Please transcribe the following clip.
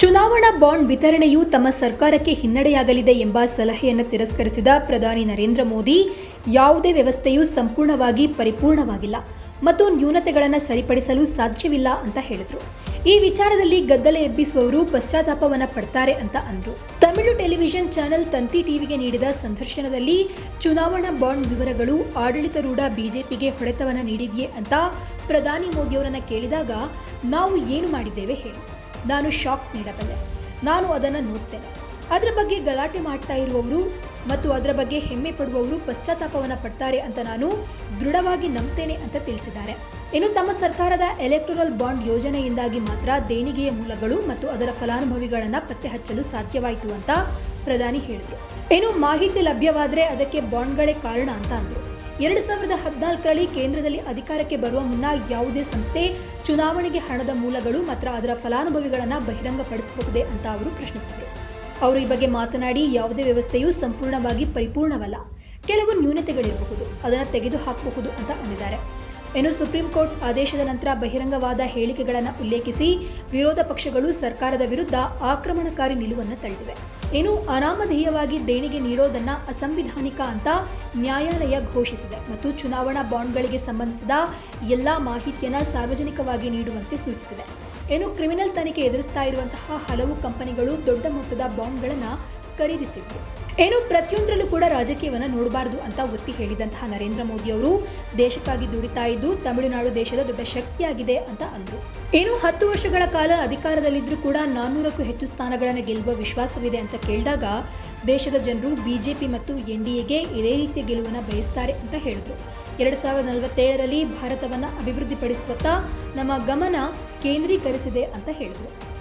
ಚುನಾವಣಾ ಬಾಂಡ್ ವಿತರಣೆಯು ತಮ್ಮ ಸರ್ಕಾರಕ್ಕೆ ಹಿನ್ನಡೆಯಾಗಲಿದೆ ಎಂಬ ಸಲಹೆಯನ್ನು ತಿರಸ್ಕರಿಸಿದ ಪ್ರಧಾನಿ ನರೇಂದ್ರ ಮೋದಿ, ಯಾವುದೇ ವ್ಯವಸ್ಥೆಯು ಸಂಪೂರ್ಣವಾಗಿ ಪರಿಪೂರ್ಣವಾಗಿಲ್ಲ ಮತ್ತು ನ್ಯೂನತೆಗಳನ್ನು ಸರಿಪಡಿಸಲು ಸಾಧ್ಯವಿಲ್ಲ ಅಂತ ಹೇಳಿದರು. ಈ ವಿಚಾರದಲ್ಲಿ ಗದ್ದಲ ಎಬ್ಬಿಸುವವರು ಪಶ್ಚಾತ್ತಾಪವನ್ನು ಪಡ್ತಾರೆ ಅಂತ ಅಂದರು. ತಮಿಳು ಟೆಲಿವಿಷನ್ ಚಾನೆಲ್ ತಂತಿ ಟಿವಿಗೆ ನೀಡಿದ ಸಂದರ್ಶನದಲ್ಲಿ, ಚುನಾವಣಾ ಬಾಂಡ್ ವಿವರಗಳು ಆಡಳಿತಾರೂಢ ಬಿಜೆಪಿಗೆ ಹೊಡೆತವನ್ನು ನೀಡಿದೆಯೇ ಅಂತ ಪ್ರಧಾನಿ ಮೋದಿಯವರನ್ನು ಕೇಳಿದಾಗ, ನಾವು ಏನು ಮಾಡಿದ್ದೇವೆ ಹೇಳಿ. ನಾನು ಶಾಕ್ ನೀಡಬಲ್ಲೆ. ನಾನು ಅದನ್ನು ನೋಡ್ತೇನೆ ಅದರ ಬಗ್ಗೆ ಗಲಾಟೆ ಮಾಡ್ತಾ ಇರುವವರು ಮತ್ತು ಅದರ ಬಗ್ಗೆ ಹೆಮ್ಮೆ ಪಡುವವರು ಪಶ್ಚಾತ್ತಾಪವನ್ನು ಪಡ್ತಾರೆ ಅಂತ ನಾನು ದೃಢವಾಗಿ ನಂಬ್ತೇನೆ ಅಂತ ತಿಳಿಸಿದ್ದಾರೆ. ಇನ್ನು ತಮ್ಮ ಸರ್ಕಾರದ ಎಲೆಕ್ಟ್ರಲ್ ಬಾಂಡ್ ಯೋಜನೆಯಿಂದಾಗಿ ಮಾತ್ರ ದೇಣಿಗೆಯ ಮೂಲಗಳು ಮತ್ತು ಅದರ ಫಲಾನುಭವಿಗಳನ್ನು ಪತ್ತೆ ಹಚ್ಚಲು ಸಾಧ್ಯವಾಯಿತು ಅಂತ ಪ್ರಧಾನಿ ಹೇಳಿದರು. ಇನ್ನು ಮಾಹಿತಿ ಲಭ್ಯವಾದರೆ ಅದಕ್ಕೆ ಬಾಂಡ್ಗಳೇ ಕಾರಣ ಅಂತ ಅಂದರು. ಎರಡು ಸಾವಿರದ ಹದಿನಾಲ್ಕರಲ್ಲಿ ಕೇಂದ್ರದಲ್ಲಿ ಅಧಿಕಾರಕ್ಕೆ ಬರುವ ಮುನ್ನ ಯಾವುದೇ ಸಂಸ್ಥೆ ಚುನಾವಣೆಗೆ ಹಣದ ಮೂಲಗಳು ಮತ್ತು ಅದರ ಫಲಾನುಭವಿಗಳನ್ನು ಬಹಿರಂಗಪಡಿಸಬಹುದೇ ಅಂತ ಅವರು ಪ್ರಶ್ನಿಸಿದರು. ಅವರು ಈ ಬಗ್ಗೆ ಮಾತನಾಡಿ ಯಾವುದೇ ವ್ಯವಸ್ಥೆಯು ಸಂಪೂರ್ಣವಾಗಿ ಪರಿಪೂರ್ಣವಲ್ಲ. ಕೆಲವು ನ್ಯೂನತೆಗಳಿರಬಹುದು. ಅದನ್ನು ತೆಗೆದುಹಾಕಬಹುದು ಅಂತ ಅಂದಿದ್ದಾರೆ. ಇನ್ನು ಸುಪ್ರೀಂ ಕೋರ್ಟ್ ಆದೇಶದ ನಂತರ ಬಹಿರಂಗವಾದ ಹೇಳಿಕೆಗಳನ್ನು ಉಲ್ಲೇಖಿಸಿ ವಿರೋಧ ಪಕ್ಷಗಳು ಸರ್ಕಾರದ ವಿರುದ್ಧ ಆಕ್ರಮಣಕಾರಿ ನಿಲುವನ್ನು ತಳೆದಿವೆ ಇನ್ನು ಅನಾಮಧೇಯವಾಗಿ ದೇಣಿಗೆ ನೀಡೋದನ್ನ ಅಸಂವಿಧಾನಿಕ ಅಂತ ನ್ಯಾಯಾಲಯ ಘೋಷಿಸಿದೆ ಮತ್ತು ಚುನಾವಣಾ ಬಾಂಡ್ಗಳಿಗೆ ಸಂಬಂಧಿಸಿದ ಎಲ್ಲಾ ಮಾಹಿತಿಯನ್ನು ಸಾರ್ವಜನಿಕವಾಗಿ ನೀಡುವಂತೆ ಸೂಚಿಸಿದೆ. ಇನ್ನು ಕ್ರಿಮಿನಲ್ ತನಿಖೆ ಎದುರಿಸ್ತಾ ಇರುವಂತಹ ಹಲವು ಕಂಪನಿಗಳು ದೊಡ್ಡ ಮೊತ್ತದ ಬಾಂಡ್ಗಳನ್ನು ಖರೀದಿಸಿದ್ರು ಏನು ಪ್ರತಿಯೊಂದರಲ್ಲೂ ಕೂಡ ರಾಜಕೀಯವನ್ನು ನೋಡಬಾರದು ಅಂತ ಒತ್ತಿ ಹೇಳಿದಂತಹ ನರೇಂದ್ರ ಮೋದಿ ಅವರು, ದೇಶಕ್ಕಾಗಿ ದುಡಿತಾ ಇದ್ದು ತಮಿಳುನಾಡು ದೇಶದ ದೊಡ್ಡ ಶಕ್ತಿಯಾಗಿದೆ ಅಂತ ಅಂದರು. ಏನು ಹತ್ತು ವರ್ಷಗಳ ಕಾಲ ಅಧಿಕಾರದಲ್ಲಿದ್ದರೂ ಕೂಡ ನಾನ್ನೂರಕ್ಕೂ ಹೆಚ್ಚು ಸ್ಥಾನಗಳನ್ನು ಗೆಲ್ಲುವ ವಿಶ್ವಾಸವಿದೆ ಅಂತ ಕೇಳಿದಾಗ ದೇಶದ ಜನರು ಬಿಜೆಪಿ ಮತ್ತು ಎನ್ ಡಿ ಎಗೆ ಇದೇ ರೀತಿಯ ಗೆಲುವನ್ನು ಬಯಸ್ತಾರೆ ಅಂತ ಹೇಳಿದರು. ಎರಡು ಸಾವಿರದ ನಲವತ್ತೇಳರಲ್ಲಿ ಭಾರತವನ್ನು ಅಭಿವೃದ್ಧಿಪಡಿಸುವತ್ತ ನಮ್ಮ ಗಮನ ಕೇಂದ್ರೀಕರಿಸಿದೆ ಅಂತ ಹೇಳಿದರು.